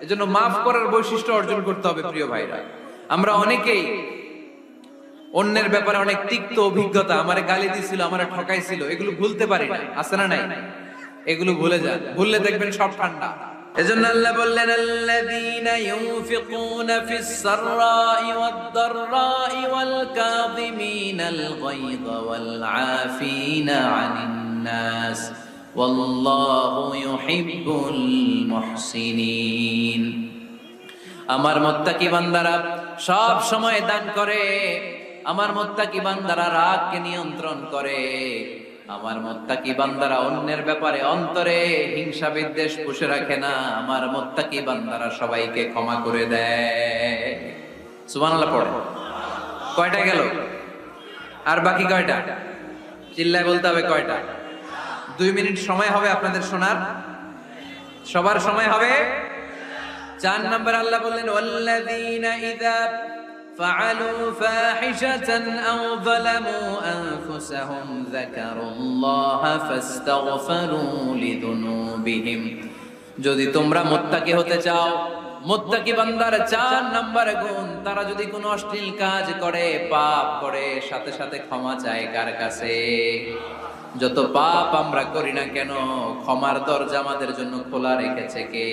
এজন্য মাফ করার বৈশিষ্ট্য অর্জন করতে হবে, প্রিয় ভাইরা। আমরা অনেকেই অন্যের ব্যাপারে অনেক তিক্ত অভিজ্ঞতা, আমারে গালি দিছিল, আমারে ঠকাইছিল, এগুলো ভুলতে পারি না আছে না নাই? এগুলো ভুলে যান। ভুললে দেখবেন সব ঠান্ডা। এজন্য আল্লাহ বললেন, আল্লাযীনা ইউনফিকুনা ফিস সাররাই ওয়াদ দাররাই ওয়াল কাযিমিনাল গায়য ওয়াল আফিনা আনিন নাস। আমার মোত্তাকি বান্দারা সব সময় দান করে। আমার মোত্তাকি বান্দারা রাগকে নিয়ন্ত্রণ করে। আমার মোত্তাকি বান্দারা অন্যের ব্যাপারে অন্তরে হিংসা বিদ্বেষ পুষে রাখে না। আমার মোত্তাকি বান্দারা সবাইকে ক্ষমা করে দেয়। সুবহানাল্লাহ পড়ে কয়টা গেল? আর বাকি কয়টা? চিল্লায় বলতে হবে কয়টা? দুই মিনিট সময় হবে আপনাদের শোনার সবার সময় হবে চার নম্বর আল্লাহ বললেন ওয়াল্লাযীনা ইযা فعلوا فاحشة أو ظلموا أنفسهم ذكروا الله فاستغفروا لذنوبهم যদি তোমরা মুত্তাকি হতে চাও মুত্তাকি বান্দার চার নম্বর গুণ তারা যদি কোনো অশ্লীল কাজ করে পাপ করে সাথে সাথে ক্ষমা চায় কার কাছে যত পাপ আমরা করি না কেন, ক্ষমার দরজা আমাদের জন্য খোলা রেখেছে কে?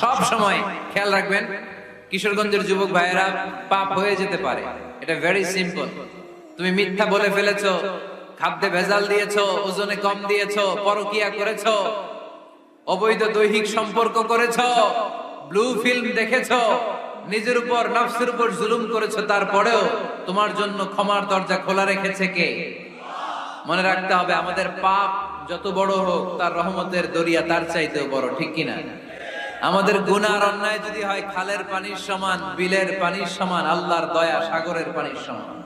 সব সময় খেয়াল রাখবেন, কিশোরগঞ্জের যুবক ভাইয়েরা পাপ হয়ে যেতে পারে। এটা ভেরি সিম্পল তুমি মিথ্যা বলে ফেলেছো, খাদ্যে ভেজাল দিয়েছ, ওজনে কম দিয়েছ, পরকিয়া করেছ, অবৈধ দৈহিক সম্পর্ক করেছ ব্লু ফিল্ম দেখেছ, নিজের উপর, নফসের উপর জুলুম করেছ, তারপরেও তোমার জন্য ক্ষমার দরজা খোলা রেখেছে কে? মনে রাখতে হবে, আমাদের পাপ যত বড় হোক, তার রহমতের দরিয়া তার চাইতেও বড়, ঠিক কিনা? আমাদের গুনার অন্যায় যদি হয়, খালের পানির সমান, বিলের পানির সমান, আল্লাহর দয়া সাগরের পানির সমান।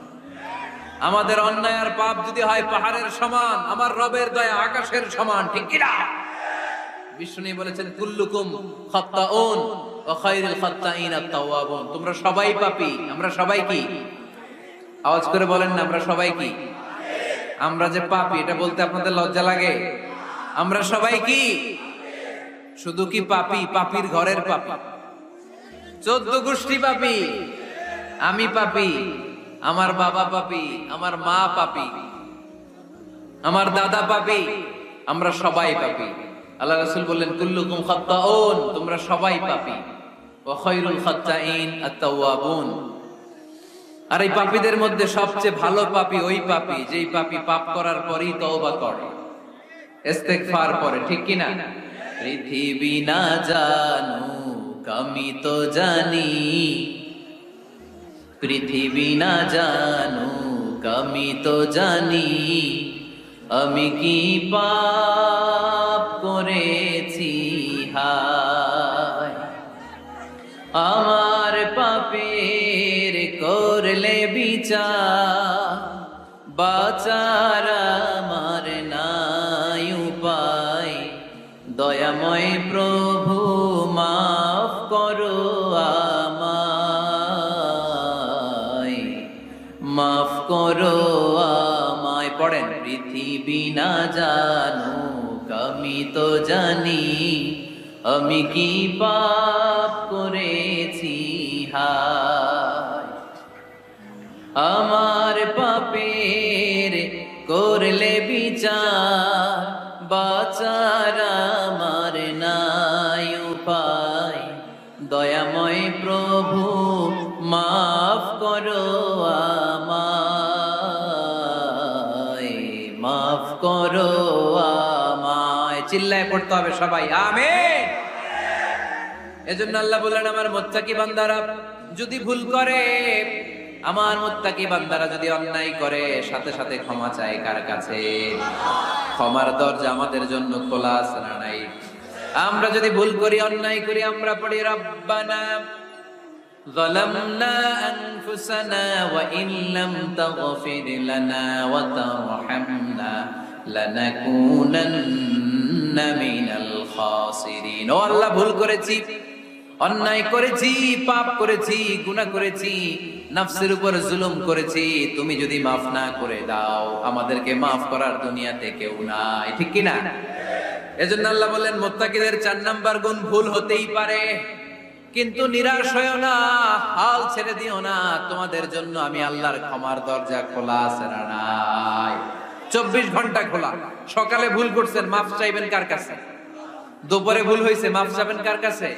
আমাদের অন্যায় আর পাপ যদি হয়, পাহাড়ের সমান, আমার রবের দয়া আকাশের সমান, ঠিক কিনা? বিষ্ণু বলেছেন, কুল্লুকুম খাত্তাউন ওয়া খায়রুল আত-তাওয়াবুন তোমরা সবাই পাপী, আমরা সবাই কি? আওয়াজ করে বলেন না, আমরা সবাই কি? আমরা যে পাপি এটা বলতে আপনাদের লজ্জা লাগে। আমরা সবাই কি? শুধু কি পাপি? পাপির ঘরের পাপি। চোদ্দ গোষ্ঠী পাপি। আমি পাপি আমার বাবা পাপি আমার মা পাপি আমার দাদা পাপি আমরা সবাই পাপি। আল্লাহ রাসূল বললেন কুল্লুকুম খাত্তাউন তোমরা সবাই পাপি। ওয়া খায়রুল খাত্তাইন আত-তাওয়াবুন। আর এই পাপীদের মধ্যে সবচেয়ে ভালো পাপী ওই পাপী, যেই পাপী পাপ করার পরই তওবা করে। ইস্তেগফার করে ঠিক কি না পৃথিবী না জানু আমি তো জানি। পৃথিবী না জানু আমি তো জানি। আমি কি পাপ করেছি? হায়। আমার বিচার বাচার আমার নাই উপায়। দয়াময় প্রভু, মাফ করো আমায়। মাফ করো আমায়। পড়েন, পৃথিবী না জানো আমি তো জানি, আমি কি পাপ করেছি, হায়। আমার পাপের করলে বিচার, বাচার আমার নাই উপায়। দয়াময় প্রভু, মাফ করো আমায়, মাফ করো আমায়। চিল্লায় পড়তে হবে সবাই, আমেন। এজন্য আল্লাহ বললেন, আমার মোত্তাকি বান্দারা, যদি ভুল করে আমার মোত্তাকি বান্দারা যদি অন্যায় করে সাথে সাথে ক্ষমা চায় কার কাছে ক্ষমার দরজা আমাদের জন্য খোলা আছে না নাই আমরা যদি ভুল করি অন্যায় করি আমরা পড়ি রব্বানা ظلمنا أنفسنا وإن لم تغفر لنا وترحمنا لنكونن من الخاسرين ও আল্লাহ ভুল করেছি অন্যায় করেছি, পাপ করেছি, গুনাহ করেছি, নফসের উপর জুলুম করেছি, তুমি যদি মাফ না করে দাও, আমাদেরকে মাফ করার দুনিয়াতে কেউ নাই, ঠিক কি না? এজন্য আল্লাহ বললেন মোত্তাকিদের চার নাম্বার গুণ ভুল হতেই পারে, কিন্তু নিরাশ হয়েও না, হাল ছেড়ে দিও না, তোমাদের জন্য আমি আল্লাহর ক্ষমার দরজা খোলা আছে না নাই। চব্বিশ ঘণ্টা খোলা, সকালে ভুল করছেন, মাফ চাইবেন কার কাছে? দুপুরে ভুল হয়েছে মাফ চাবেন কার কাছে?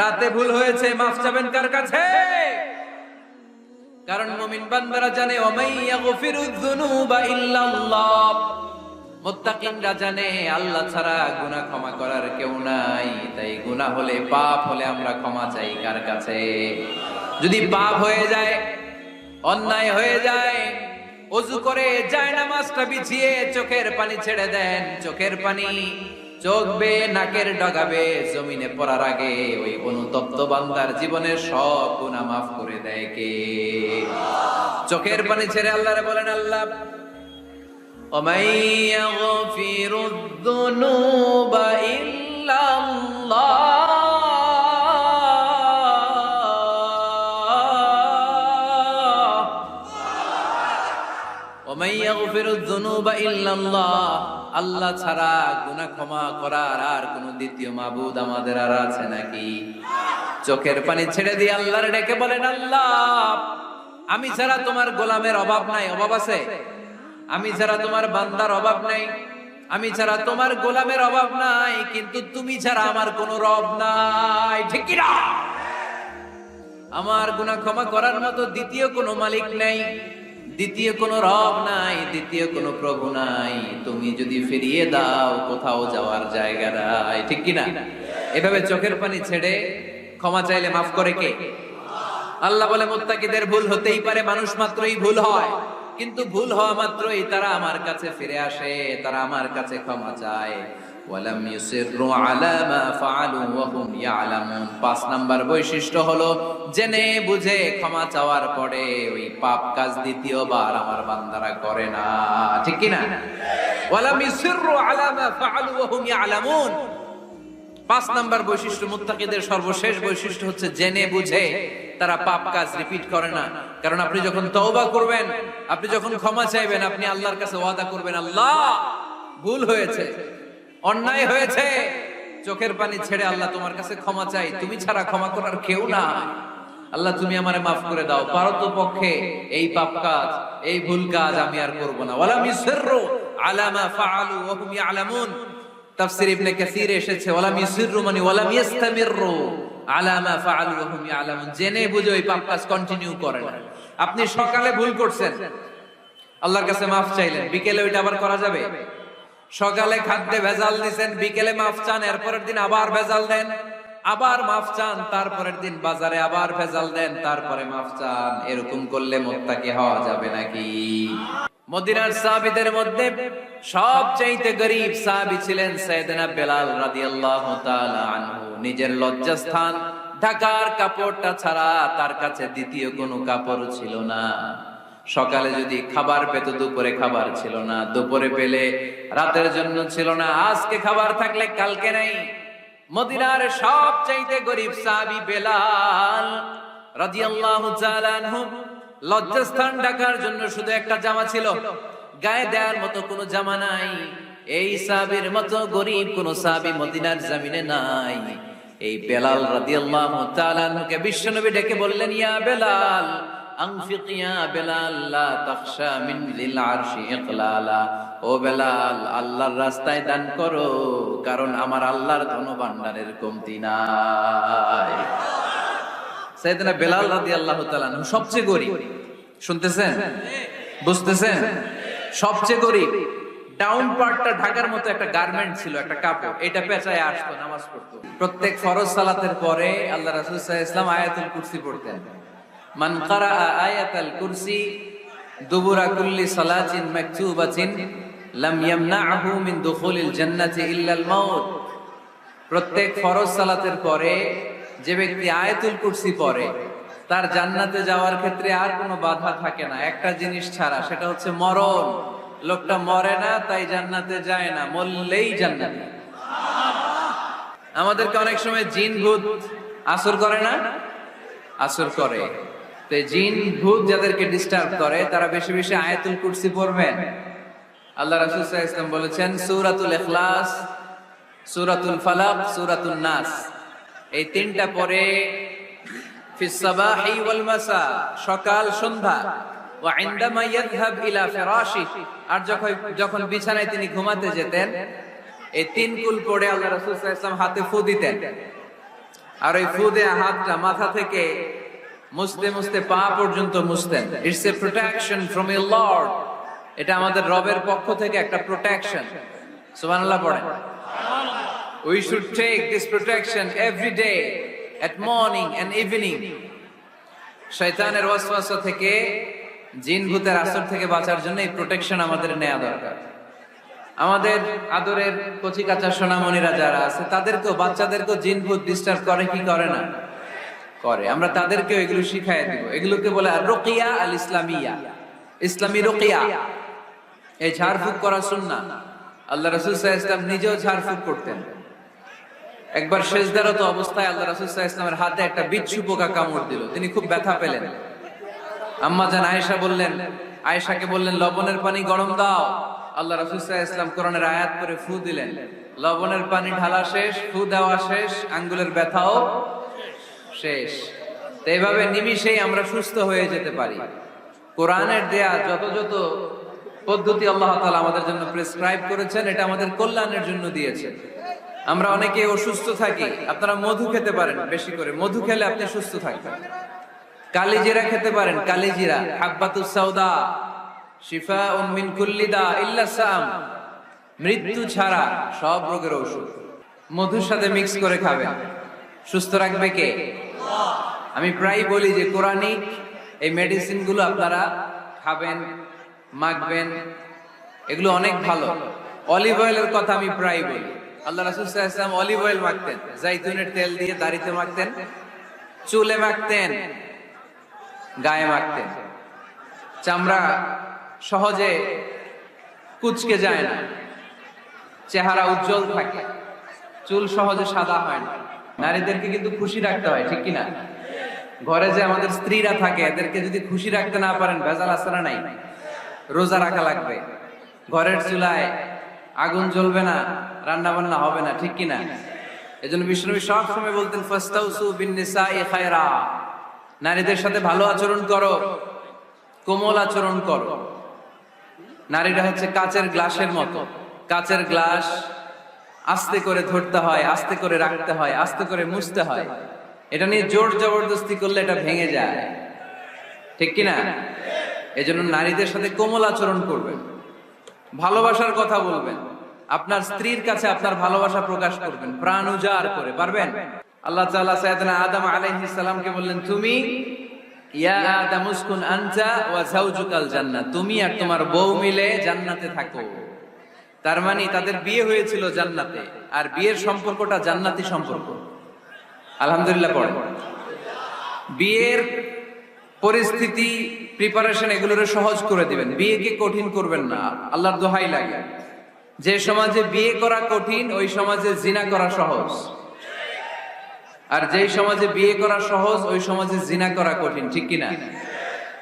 রাতে ভুল হয়েছে, মাফ চাবেন কার কাছে? কারণ মুমিন বান্দারা জানে ওমাইয়া গফিরুয যুনুবা ইল্লাল্লাহ। মুত্তাকিনরা জানে, আল্লাহ ছাড়া গুনাহ ক্ষমা করার কেউ নাই। তাই গুনাহ হলে পাপ হলে আমরা ক্ষমা চাই কার কাছে? যদি পাপ হয়ে যায়, অন্যায় হয়ে যায়, অজু করে যায় নামাজটা বিছিয়ে চোখের পানি ছেড়ে দেন, চোখের পানি চোখ বে নাকের ডগাবে জমিনে পড়ার আগে ওই অনুতপ্ত বান্দার জীবনের সব গুনাহ মাফ করে দেয় কে চোখের পানি ছেড়ে আল্লাহরে বলেন আল্লাহ ومن يغفر الذنوب إلا الله ومن يغفر الذنوب إلا الله আল্লাহ ছাড়া গুনাহ ক্ষমা করার আর কোন দ্বিতীয় মাবুদ আমাদের আর আছে নাকি? চোখের পানি ছেড়ে দিয়ে আল্লাহর ডেকে বলেন, আল্লাহ, আমি ছাড়া তোমার গোলামের অভাব নাই, অভাব আছে? আমি ছাড়া তোমার বান্দার অভাব নাই, আমি ছাড়া তোমার গোলামের অভাব নাই, কিন্তু তুমি ছাড়া আমার কোনো রব নাই। ঠিক আমার গুনাহ ক্ষমা করার মতো দ্বিতীয় কোনো মালিক নাই। দ্বিতীয় কোনো রব নাই, দ্বিতীয় কোনো প্রভু নাই। তুমি যদি ফিরিয়ে দাও, কোথাও যাওয়ার জায়গা নাই। ঠিক কি না এভাবে চোখের পানি ছেড়ে ক্ষমা চাইলে মাফ করে কে? আল্লাহ বলে, মোত্তাকিদের ভুল হতেই পারে, মানুষ মাত্রই ভুল হয়। কিন্তু ভুল হওয়া মাত্রই তারা আমার কাছে ফিরে আসে, তারা আমার কাছে ক্ষমা চায়। ওয়ালাম ইউসিররু আলা মা ফাআলু ওয়া হুম ইয়ালামুন। পাঁচ নাম্বার বৈশিষ্ট্য হলো, জেনে বুঝে ক্ষমা চাওয়ার পরে ওই পাপ কাজ দ্বিতীয়বার আমার বান্দারা করে না। ঠিক কি না ওয়ালাম ইউসিররু আলা মা ফাআলু ওয়া হুম ইয়ালামুন। পাঁচ নাম্বার বৈশিষ্ট্য মুত্তাকিদের সর্বশেষ বৈশিষ্ট্য হচ্ছে, জেনে বুঝে তারা পাপ কাজ রিপিট করে না। কারণ আপনি যখন তওবা করবেন, আপনি যখন ক্ষমা চাইবেন, আপনি আল্লাহর কাছে ওয়াদা করবেন, আল্লাহ ভুল হয়েছে। অন্যায় হয়েছে। চোখের পানি ছেড়ে আল্লাহ তোমার কাছে ক্ষমা চাই। তুমি ছাড়া ক্ষমা করার কেউ না আল্লাহ, তুমি আমারে মাফ করে দাও। পারত পক্ষে এই পাপ কাজ, এই ভুল কাজ আমি আর করব না। ওয়ালাম ইউসিররু আলা মা ফাআলু ওয়া হুম ইয়ালামুন। তাফসীর ইবনে কাসীর এসেছে, ওয়ালাম ইউসিররু মানে ওয়ালাম ইস্তামিররু আলা মা ফাআলু ওয়া হুম ইয়ালামুন। জেনে বুঝে ওই পাপ কাজ কন্টিনিউ করেন আপনি সকালে ভুল করছেন। আল্লাহর কাছে মাফ চাইলেন। বিকেলে ওইটা আবার করা যাবে? সকালে খাদ্যে ভেজাল দিছেন, বিকেলে মাফ চান, এরপরের দিন আবার ভেজাল দেন। আবার মাফ চান, তারপরের দিন বাজারে আবার ভেজাল দেন, তারপরে মাফ চান। এরকম করলে মোত্তাকি হওয়া যাবে নাকি? মদিনার সাহাবীদের মধ্যে সবচাইতে গরিব সাহাবী ছিলেন সাইয়েদনা বেলাল রাদিয়াল্লাহু তাআলা আনহু। নিজের লজ্জাস্থান, ঢাকার কাপড়টা ছাড়া তার কাছে দ্বিতীয় কোনো কাপড় ছিল না। সকালে যদি খাবার পেত, দুপুরে খাবার ছিল না। দুপুরে পেলে রাতের জন্য ছিল না। আজকে খাবার থাকলে কালকে নাই। মদিনার সবচাইতে গরিব সাহাবী বেলাল রাদিয়াল্লাহু তাআলা আনহু লজ্জাস্থান ঢাকার জন্য শুধু একটা জামা ছিল। গায়ে দেওয়ার মতো কোনো জামা নাই। এই সাহাবীর মতো গরিব কোন সাহাবী মদিনার জমিনে নাই। এই বেলাল রাদিয়াল্লাহু তাআলা আনহুকে বিশ্বনবী ডেকে বললেন, ইয়া বেলাল সবচেয়ে গরিব। শুনতেছেন? বুঝতেছেন? সবচেয়ে গরিব। ডাউন পার্টটা ঢাকার মতো একটা গার্মেন্ট ছিল, একটা কাপড়। এটা পেঁচায় আসতো, নামাজ পড়তো। প্রত্যেক ফরজ সালাতের পরে আল্লাহ রাসুল ইসলাম আয়াতুল কুরসি পড়তেন। মান কারা কুরসি দুবুরা কুল্লি সালাতিন মাকতুবাতিন লাম ইয়ামনাহু মিন দুখুলিল জান্নাতি ইল্লাল মাউত। প্রত্যেক ফরজ সালাতের পরে যে ব্যক্তি আয়াতুল কুরসি পড়ে, তার জান্নাতে যাওয়ার ক্ষেত্রে আর কোনো বাধা থাকে না। একটা জিনিস ছাড়া, সেটা হচ্ছে মরণ। লোকটা মরে না, তাই জান্নাতে যায় না, মরলেই জান্নাতে। আমাদেরকে অনেক সময় জিন ভূত আসর করে না? আসর করে। জিন, ভূত যাদেরকে ডিস্টার্ব করে, তারা বেশি বেশি আয়াতুল কুরসি পড়বেন আল্লাহ রাসূল ওয়াসাল্লাম বলেছেন, সূরাতুল ইখলাস, সুরাতুল ফালাক সুরাতুল নাস। এই তিনটা পরে সকাল, সন্ধ্যা। আর যখন যখন বিছানায় তিনি ঘুমাতে যেতেন, এই তিন কুল পড়ে আল্লাহ রাসূল হাতে ফু দিতেন। আর ওই ফু দেয়া হাতটা মাথা থেকে মুছতে মুছতে পা পর্যন্ত মুছতেন it's a protection from a lord এটা আমাদের রবের পক্ষ থেকে একটা প্রোটেকশন সুবহানাল্লাহ পড়েন। We should take this protection every day, at morning and evening. শয়তানের ওয়াসওয়াসা থেকে, জিন ভূতের আসর থেকে বাঁচার জন্য এই প্রোটেকশন আমাদের নেওয়া দরকার। আমাদের আদরের কচি কাঁচা সোনামণিরা যারা আছে, তাদেরকেও, বাচ্চাদেরকেও জিন ভূত ডিস্টার্ব করে কি করে না? করে। আমরা তাদেরকে এগুলো শিখাই দিব। এগুলোকে বলে রোকিয়া আল ইসলামিয়া ইসলামী রোকিয়া। এই ঝাড়ফুঁক করা সুন্না আল্লাহ রসুল সাহা ইসলাম নিজেও ঝাড়ফুঁক করতেন। একবার শেষদারত অবস্থায় আল্লাহ রাসুল ইসলামের হাতে একটা বিচ্ছু পোকা কামড় দিল। তিনি খুব ব্যথা পেলেন। আম্মা জান আয়েশা বললেন, আয়েশাকে বললেন, লবণের পানি গরম দাও। আল্লাহ রাসুল ইসলাম কোরআনের আয়াত করে ফু দিলেন। লবণের পানি ঢালা শেষ, ফু দেওয়া শেষ, আঙ্গুলের ব্যথাও শেষ। তো এইভাবে নিমিষেই আমরা সুস্থ হয়ে যেতে পারি। কোরআনের দেয়া যত যত পদ্ধতি আল্লাহ তাআলা আমাদের জন্য প্রেসক্রাইব করেছেন, এটা আমাদের কল্যাণের জন্য দিয়েছেন। আমরা অনেকে অসুস্থ থাকি, আপনারা মধু খেতে পারেন বেশি করে। মধু খেলে আপনি সুস্থ থাকবেন। কালিজিরা খেতে পারেন, কালিজিরা। হাব্বাতুস সাউদা শিফা মিন কুল্লি দা ইল্লা সাম মৃত্যু ছাড়া সব রোগের ঔষধ। মধুর সাথে মিক্স করে খাবেন। সুস্থ রাখবে কে? আমি প্রায় বলি যে কোরআনিক এই মেডিসিনগুলো আপনারা খাবেন, মাখবেন, এগুলো অনেক ভালো। অলিভ অয়েলের কথা আমি প্রায় বলি। আল্লাহ রাসুল ইসলাম অলিভ অয়েল মাখতেন, জাইতুনের তেল দিয়ে দাড়িতে মাখতেন, চুলে মাখতেন, গায়ে মাখতেন। চামড়া সহজে কুচকে যায় না। চেহারা উজ্জ্বল থাকে। চুল সহজে সাদা হয় না। নারীদেরকে কিন্তু খুশি রাখতে হয়, ঠিক কিনা? ঘরে যে আমাদের স্ত্রীরা থাকে, এদেরকে যদি খুশি রাখতে না পারেন, ভেজাল আসারা নাই। রোজা রাখা লাগবে। ঘরের চুলায় আগুন জ্বলবে না রান্না বান্না হবে না, ঠিক কিনা? এই জন্য বিষ্ণুবী সব সময় বলতেন নারীদের সাথে ভালো আচরণ করো, কোমল আচরণ করো। নারীরা হচ্ছে কাচের গ্লাসের মতো। কাচের গ্লাস আস্তে করে ধরতে হয়, আস্তে করে রাখতে হয়, আস্তে করে মুছতে হয়। এটা নিয়ে জোর জবরদস্তি করলে এটা ভেঙে যায়। ঠিক কিনা? এজন্য নারীদের সাথে কোমল আচরণ করবেন। ভালোবাসার কথা বলবেন। আপনার স্ত্রীর কাছে আপনার ভালোবাসা প্রকাশ করবেন। প্রাণ উজাড় করে, পারবেন? আল্লাহ তাআলা সাইয়েদনা আদম আলাইহিস সালামকে বললেন, তুমি ইয়া আদম উসকুন আনতা ওয়া যাওজুকাল জান্নাহ তুমি আর তোমার বউ মিলে জান্নাতে থাকো। তার মানে তাদের বিয়ে হয়েছিল জান্নাতে, আর বিয়ের সম্পর্কটা জান্নাতি সম্পর্ক। আলহামদুলিল্লাহ বিয়ের পরিস্থিতি প্রিপারেশন এগুলোরে সহজ করে দিবেন। বিয়েকে কঠিন করবেন না। আল্লাহর দোহাই লাগে। যে সমাজে বিয়ে করা কঠিন, ওই সমাজে জিনা করা সহজ। আর যেই সমাজে বিয়ে করা সহজ, ওই সমাজে জিনা করা কঠিন, ঠিক কিনা?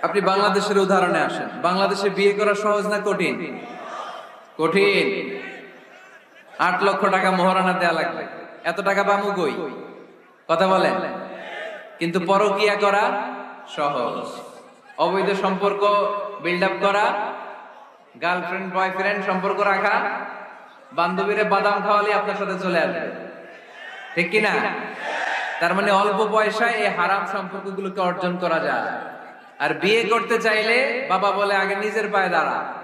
আপনি বাংলাদেশের উদাহরণে আসেন। বাংলাদেশে বিয়ে করা সহজ না কঠিন? কঠিন। আট লক্ষ টাকা মোহরানা দেয়া লাগবে। এত টাকা বামু কই? কথা বলেন। কিন্তু পরকিয়া করা সহজ। অবৈধ সম্পর্ক বিল্ড আপ করা গার্লফ্রেন্ড বয়ফ্রেন্ড সম্পর্ক রাখা, বান্ধবীরে বাদাম খাওয়ালে আপনার সাথে চলে আসবে। ঠিক কিনা? তার মানে অল্প পয়সায় এই হারাম সম্পর্কগুলোকে অর্জন করা যায়। আর বিয়ে করতে চাইলে বাবা বলে, আগে নিজের পায়ে দাঁড়া।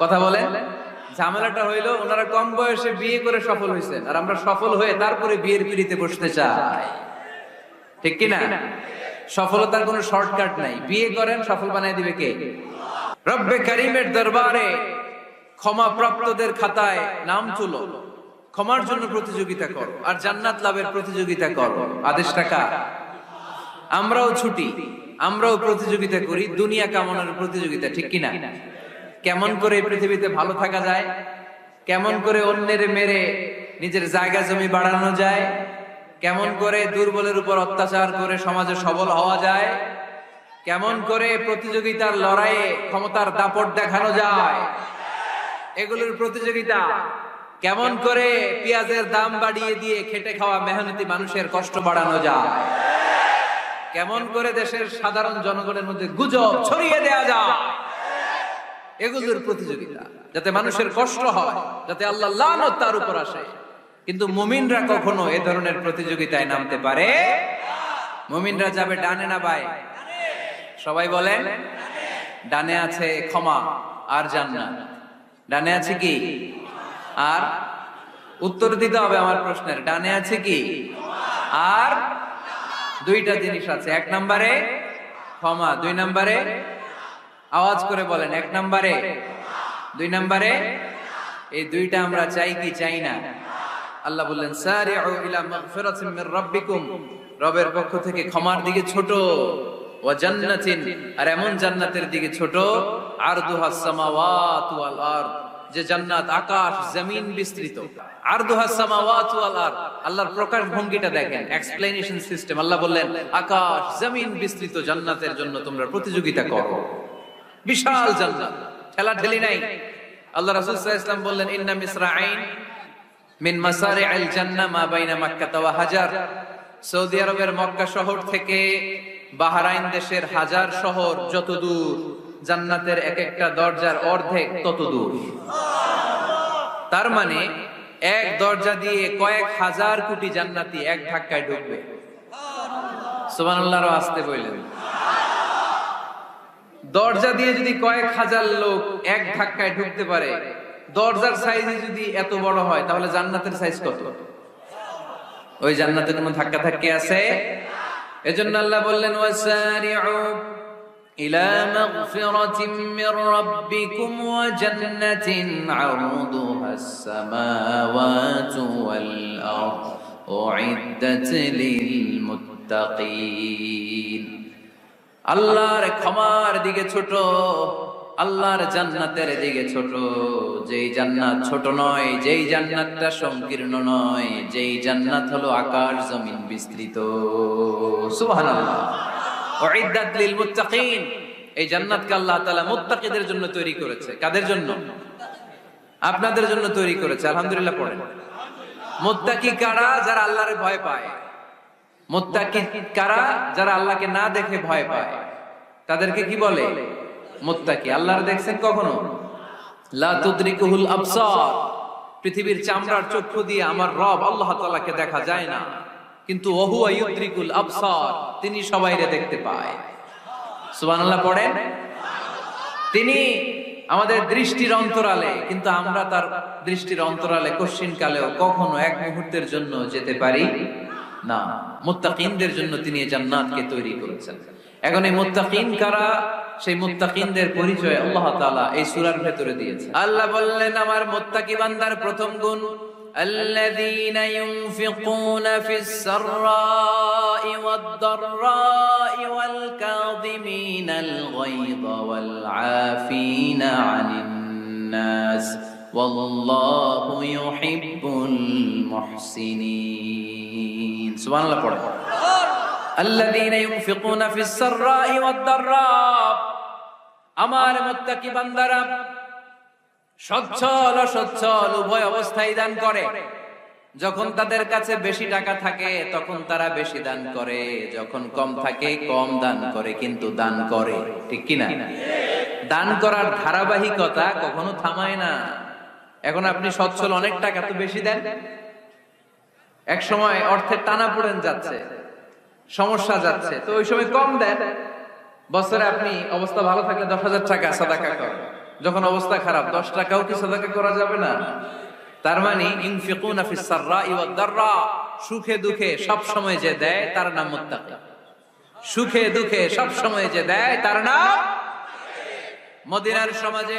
কথা বলেন। ঝামেলাটা হইল ওনারা কম বয়সে বিয়ে করে সফল হয়েছেন আর আমরা সফল হয়ে তারপরে বিয়ের পিড়িতে বসতে চাই। ঠিক কি না সফলতার কোনো শর্টকাট নাই। বিয়ে করেন সফল বানাই দিবে কে? রব্বে করিমের দরবারে ক্ষমা প্রাপ্তদের খাতায় নাম তুলো। ক্ষমার জন্য প্রতিযোগিতা করো আর জান্নাত লাভের প্রতিযোগিতা করো। আদেশ টাকা আমরাও ছুটি আমরাও প্রতিযোগিতা করি দুনিয়া কামনার প্রতিযোগিতা ঠিক কিনা? কেমন করে এই পৃথিবীতে ভালো থাকা যায় কেমন করে অন্যের মেরে নিজের জায়গা জমি বাড়ানো যায় কেমন করে দুর্বলের উপর অত্যাচার করে সমাজে সবল হওয়া যায় কেমন করে প্রতিযোগিতার লড়াইয়ে ক্ষমতার দাপট দেখানো যায় এগুলোর প্রতিযোগিতা কেমন করে পেঁয়াজের দাম বাড়িয়ে দিয়ে খেটে খাওয়া মেহনতি মানুষের কষ্ট বাড়ানো যায় কেমন করে দেশের সাধারণ জনগণের মধ্যে গুজব ছড়িয়ে দেয়া যায় এগুলোর প্রতিযোগিতা যাতে মানুষের কষ্ট হয় যাতে আল্লাহ লানত তার উপর আসে। কিন্তু মুমিনরা কখনো এ ধরনের প্রতিযোগিতায় নামতে পারে? মুমিনরা যাবে ডানে না বাই সবাই বলেন ডানে আছে ক্ষমা আর জান জান্নাত। ডানে আছে কি? আর উত্তর দিতে হবে আমার প্রশ্নের। ডানে আছে কি? আর দুইটা জিনিস আছে। এক নম্বরে ক্ষমা দুই নম্বরে আওয়াজ করে বলেন, এক নম্বরে, দুই নম্বরে, এই দুইটা আমরা চাই কি চাই না? আল্লাহ বললেন, সারিউ ইলা মাগফিরাতিন মির রাব্বিকুম। রবের পক্ষ থেকে ক্ষমার দিকে ছোট, ওয়া জান্নাতিন, আর এমন জান্নাতের দিকে ছোট আরদুহাস সামাওয়াতু ওয়াল আরদ, যে জান্নাত আকাশ, জমিন বিস্তৃত। আরদুহাস সামাওয়াতু ওয়াল আরদ, আল্লাহর প্রকাশ ভঙ্গিটা দেখেন এক্সপ্লেনেশন সিস্টেম আল্লাহ বললেন, আকাশ, জমিন বিস্তৃত জান্নাতের জন্য তোমরা প্রতিযোগিতা করো। বিশাল জান্নাত। ঠেলা ঠেলি নাই। আল্লাহ রাসূল সাল্লাল্লাহু আলাইহি ওয়াসাল্লাম বললেন ইন্না মিসরাঈন মিন মাসারি আল জান্নাহ মা বাইনা মাক্কা ওয়া হাজার। সৌদি আরবের মক্কা শহর থেকে বাহরাইন দেশের হাজার শহর যত দূর জান্নাতের এক একটা দরজার অর্ধেক তত দূর। তার মানে এক দরজা দিয়ে কয়েক হাজার কোটি জান্নাতি এক ধাক্কায় ঢুকবে সুবহানাল্লাহর আসতে বললেন। দরজা দিয়ে যদি কয়েক হাজার লোক এক ধাক্কায় ঢুকতে পারে, দরজার সাইজে যদি এত বড় হয়, তাহলে জান্নাতের সাইজ কত? ওই জান্নাতের কোনো ধাক্কা ধাক্কি আছে? এজন্য আল্লাহ বললেন, ওয়াসারিউ ইলা মাগফিরাতিন মির রাব্বিকুম ওয়া জান্নাতিন আরদুহা আস-সামাওয়াতু ওয়াল আরদ, উইদ্দাত লিল মুত্তাকিন. আল্লাহর ক্ষমার দিকে ছোট, আল্লাহর জান্নাতের দিকে ছোট। যেই জান্নাত ছোট নয়, যেই জান্নাতটা সংকীর্ণ নয়, যেই জান্নাত হলো আকাশ জমিন বিস্তৃত। এই জান্নাতকে আল্লাহ তাআলা মুত্তাকিদের জন্য তৈরি করেছে। কাদের জন্য? আপনাদের জন্য তৈরি করেছে। আলহামদুলিল্লাহ পড়েন। মুত্তাকি কারা? যারা আল্লাহরে ভয় পায়। কারা? যারা আল্লাহকে না দেখে ভয় পায়। তাদেরকে কি বলে? মোত্তাকি। আল্লাহর দেখছেন কখনো? লা তুদরিকুহুল পৃথিবীর চামড়ার চক্ষু দিয়ে আমার রব আল্লাহ তাআলাকে দেখা যায় না। কিন্তু ওহুয়া ইউদ্রিকুল আবসার, তিনি সবাইরে দেখতে পায়। সুবহানাল্লাহ পড়েন? তিনি আমাদের দৃষ্টির অন্তরালে, কিন্তু আমরা তার দৃষ্টির অন্তরালে কশ্চিন কালেও কখনো এক মুহূর্তের জন্য যেতে পারি। না মুত্তাকিনদের জন্য তিনি এই জান্নাতকে তৈরি করেছেন এখন এই মুত্তাকিন কারা সেই মুত্তাকিনদের পরিচয় আল্লাহ তাআলা এই সূরার ভেতরে দিয়েছে আল্লাহ বললেন আমার মুত্তাকি বান্দার প্রথম গুণ الذين ينفقون في السراء والضراء والكاظمين الغيظ والعافين عن الناس والله يحب المحسنين سبحان الله পড়ে الذين ينفقون في السراء والضراء আমার মুত্তাকি বান্দারা সচ্ছল অসচ্ছল উভয় অবস্থায় দান করে যখন তাদের কাছে বেশি টাকা থাকে তখন তারা বেশি দান করে যখন কম থাকে কম দান করে কিন্তু দান করে ঠিক কিনা দান করার ধারাবাহিকতা কখনো থামায় না এখন আপনি সচ্ছল অনেক টাকা তো বেশি দেন এক সময় অর্থের টানা পড়েন যাচ্ছে, সমস্যা যাচ্ছে। তো ওই সময় কম দেন। বছরে আপনি অবস্থা ভালো থাকলে দশ হাজার টাকা সাদাকা করেন। যখন অবস্থা খারাপ, দশ টাকাও কি সাদাকা করা যাবে না? তার মানে ইনফিকুনা সুখে দুঃখে সব সময় যে দেয়, তার নাম মুত্তাকি। সুখে দুঃখে সব সময় যে দেয়, তার নাম মদিনার সমাজে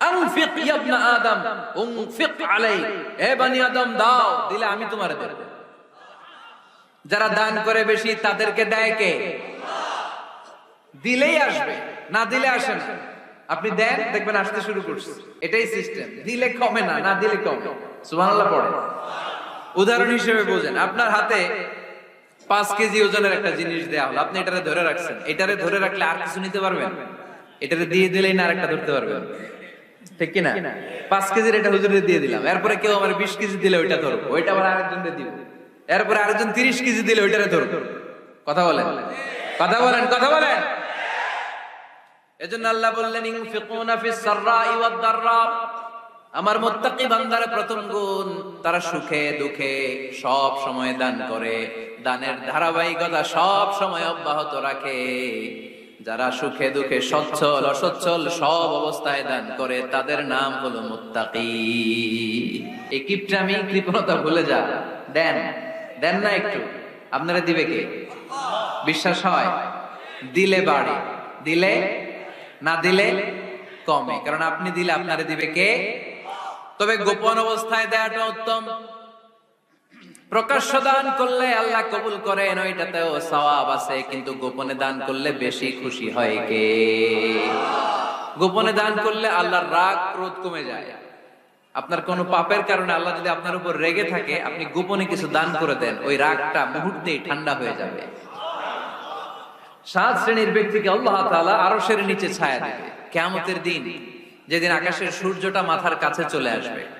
আনফিক ইয়া ইবনা আদম, উনফিক আলাই। এ বানি আদম, দাও, দিলে আমি তোমারে দেব। যারা দান করে বেশি, তাদেরকে দেয় কে? দিলেই আসবে, না দিলে আসে না। আপনি দেন, দেখবেন আসতে শুরু করছে। এটাই সিস্টেম দিলে কমে না না দিলে কমে। সুবহানাল্লাহ পড়ে। উদাহরণ হিসেবে বোঝেন, আপনার হাতে পাঁচ কেজি ওজনের একটা জিনিস দেয়া হলো। আপনি এটারে ধরে রাখছেন। এটারে ধরে রাখলে আর কিছু নিতে পারবেন? এটারে দিয়ে দিলেই না আরেকটা ধরতে পারবেন। ঠিক কিনা? পাঁচ কেজির এটা হুজুরে দিয়ে দিলাম। এরপরে কেউ আমার বিশ কেজি দিলে ওইটা ধরবো ওইটা আবার আরেকজন দিব। এরপরে আরেকজন তিরিশ কেজি দিলে ওইটারে ধরবো কথা বলেন? কথা বলেন কথা বলেন। এজন্য আল্লাহ বললেন ইনফিকুনা ফিস সাররাই ওয়াদ আমার মুত্তাকি বান্দার প্রথম গুণ, তারা সুখে দুঃখে সব সময় দান করে। দানের ধারাবাহিকতা সব সময় অব্যাহত রাখে। যারা সুখে দুঃখে সচ্ছল, অসচ্ছল সব অবস্থায় দান করে, তাদের নাম হলো মুত্তাকি। এই কিপটা আমি কৃপণতা ভুলে যা দেন দেন না একটু। আপনারা দিবে কে? বিশ্বাস হয়? দিলে বাড়ে। দিলে? না দিলে? কমে। কারণ আপনি দিলে আপনারে দিবে কে? তবে গোপন অবস্থায় দেয়াটা উত্তম। প্রকাশ্য দান করলে আল্লাহ কবুল করেন, ওইটাতেও সওয়াব আছে, কিন্তু গোপনে দান করলে বেশি খুশি হয় কে? গোপনে দান করলে আল্লাহর রাগ ক্রোধ কমে যায়। আপনার কোনো পাপের কারণে আল্লাহ যদি আপনার উপর রেগে থাকে, আপনি গোপনে কিছু দান করে দেন, ওই রাগটা মুহূর্তেই ঠান্ডা হয়ে যাবে। সাত শ্রেণির ব্যক্তিকে আল্লাহ তাআলা আরশের নিচে ছায়া দেবে। কেয়ামতের দিন, যেদিন আকাশের সূর্যটা মাথার কাছে চলে আসবে।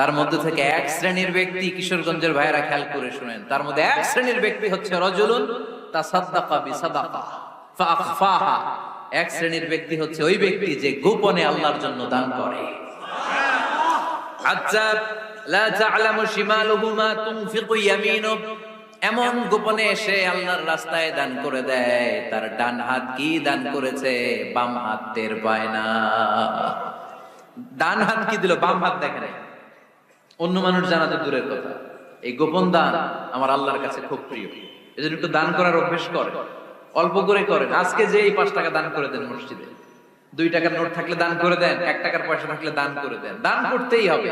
তার মধ্যে থেকে এক শ্রেণির ব্যক্তি কিশোরগঞ্জের ভাইয়েরা খেয়াল করে শুনেন। তার মধ্যে এক শ্রেণির ব্যক্তি হচ্ছে রজুলুন এক শ্রেণির ব্যক্তি হচ্ছে ওই ব্যক্তি যে গোপনে আল্লাহর জন্য দান করে। আচ্ছা লা এমন গোপনে এসে আল্লাহর রাস্তায় দান করে দেয়। তার ডান হাত কি দান করেছে? বাম হাত টের পায় না। ডান হাত কি দিল? বাম হাত দেখে নাই অন্য মানুষ জানা তো দূরের কথা। এই গোপন দান আমার আল্লাহর কাছে খুব প্রিয়। এই জন্য একটু দান করার অভ্যেস করে। অল্প করে করেন। আজকে যে এই পাঁচ টাকা দান করে দেন মসজিদে, দুই টাকার নোট থাকলে দান করে দেন, এক টাকার পয়সা থাকলে দান করে দেন। দান করতেই হবে।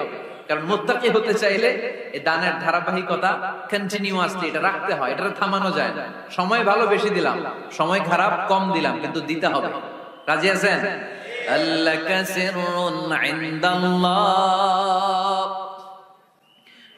কারণ মোত্তাকি হতে চাইলে এই দানের ধারাবাহিকতা কন্টিনিউয়াসলি এটা রাখতে হয় এটা থামানো যায় না। সময় ভালো বেশি দিলাম, সময় খারাপ কম দিলাম, কিন্তু দিতে হবে। রাজি আছেন? আল্লাকা সিররুন ইনদাল্লাহ।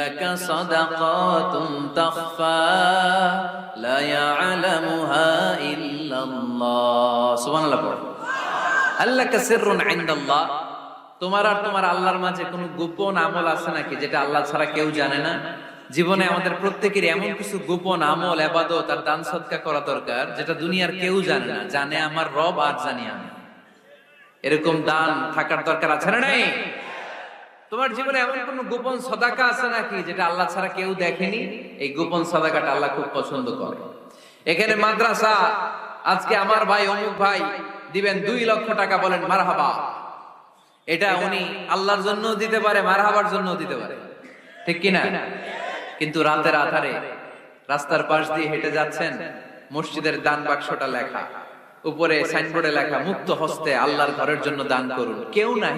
لك صدقات تخفى لا يعلمها إلا الله سبحان الله পড়ো। আল্লাহকা সিররুন ইনদাল্লাহ তোমার আর তোমার আল্লাহর মাঝে কোনো গোপন আমল আছে নাকি যেটা আল্লাহ ছাড়া কেউ জানে না জীবনে আমাদের প্রত্যেকের এমন কিছু গোপন আমল এবাদত আর দান সৎকা করা দরকার যেটা দুনিয়ার কেউ জানে না জানে আমার রব আর জানি আমি এরকম দান থাকার দরকার আছে না নাই তোমার জীবনে এমন কোন গোপন সদাকা আছে নাকি যেটা আল্লাহ ছাড়া কেউ দেখেনি? এই গোপন সদাকাটা আল্লাহ খুব পছন্দ করে। এখানে মাদ্রাসা, আজকে আমার ভাই অমুক ভাই দিবেন দুই লক্ষ টাকা বলেন মারহাবা। এটা উনি আল্লাহর জন্য দিতে পারে, মারহাবার জন্য দিতে পারে। ঠিক কিনা? কিন্তু রাতের আধারে রাস্তার পাশ দিয়ে হেঁটে যাচ্ছেন, মসজিদের দান বাক্সটা লেখা। উপরে সাইনবোর্ডে লেখা, মুক্ত হস্তে আল্লাহর ঘরের জন্য দান করুন। কেউ নাই।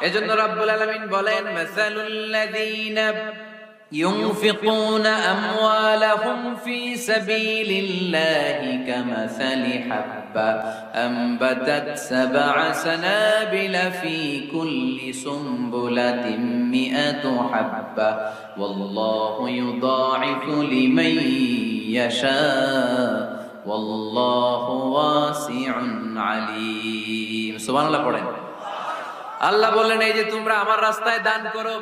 এজন্য রাব্বুল আলামিন বলেন মাসালুল্লাযীনা ينفقون أموالهم في سبيل الله كمثل حبة أنبتت سبع سنابل في كل سنبلة مئة حبة والله يضاعف لمن يشاء والله واسع عليم سبحان الله পড়েন আল্লাহ বললেন, এই যে তোমরা আমার রাস্তায় দান করো,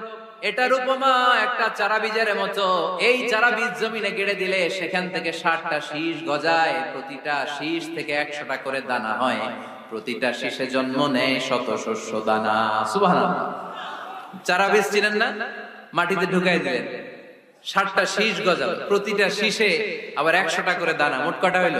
এটার উপমা একটা চারা বীজের মতো। এই চারা বীজ জমিনে গেড়ে দিলে সেখান থেকে ষাটটা শীষ গজায়, প্রতিটা শীষ থেকে একশোটা করে দানা হয়। প্রতিটা শীষে জন্ম নেয় শত শস্য দানা। সুবাহ চারা বীজ চিনেন না? মাটিতে ঢুকাই দিলেন। ষাটটা শীষ গজাল, প্রতিটা শীষে আবার একশোটা করে দানা। মোট কটা হইল?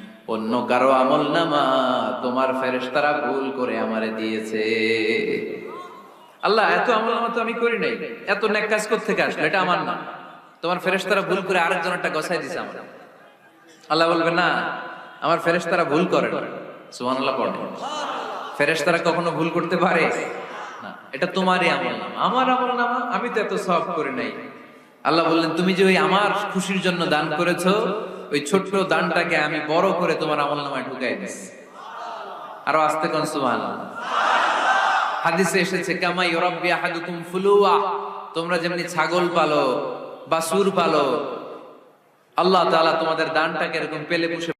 অন্য কারও আমল নামা তোমার ফেরেশতারা ভুল করে আমারে দিয়েছে। আল্লাহ, এত আমল নামা তো আমি করি নাই। এত নেক কাজ থেকে আসলো? এটা আমার না। তোমার ফেরেশতারা ভুল করে আরেকজন একটা গছাই দিছে আমার। আল্লাহ বলবে না, আমার ফেরেশতারা ভুল করে না। সুবহানাল্লাহ পড়ে। ফেরেশতারা কখনো ভুল করতে পারে? এটা তোমারই আমল নামা। আমার আমল নামা, আমি তো এত সব করি নাই। আল্লাহ বললেন, তুমি যে ওই আমার খুশির জন্য দান করেছ ওই ছোট্ট দানটাকে আমি বড় করে তোমার আমল নামায় ঢুকাই দিচ্ছি আরও আসতে কোন সুহান হাদিসে এসেছে কামাই ইউরাব্বি আহাদুকুম ফুলুয়া। তোমরা যেমনি ছাগল পালো বা সুর পালো, আল্লাহ তাআলা তোমাদের দানটাকে এরকম পেলে পুষে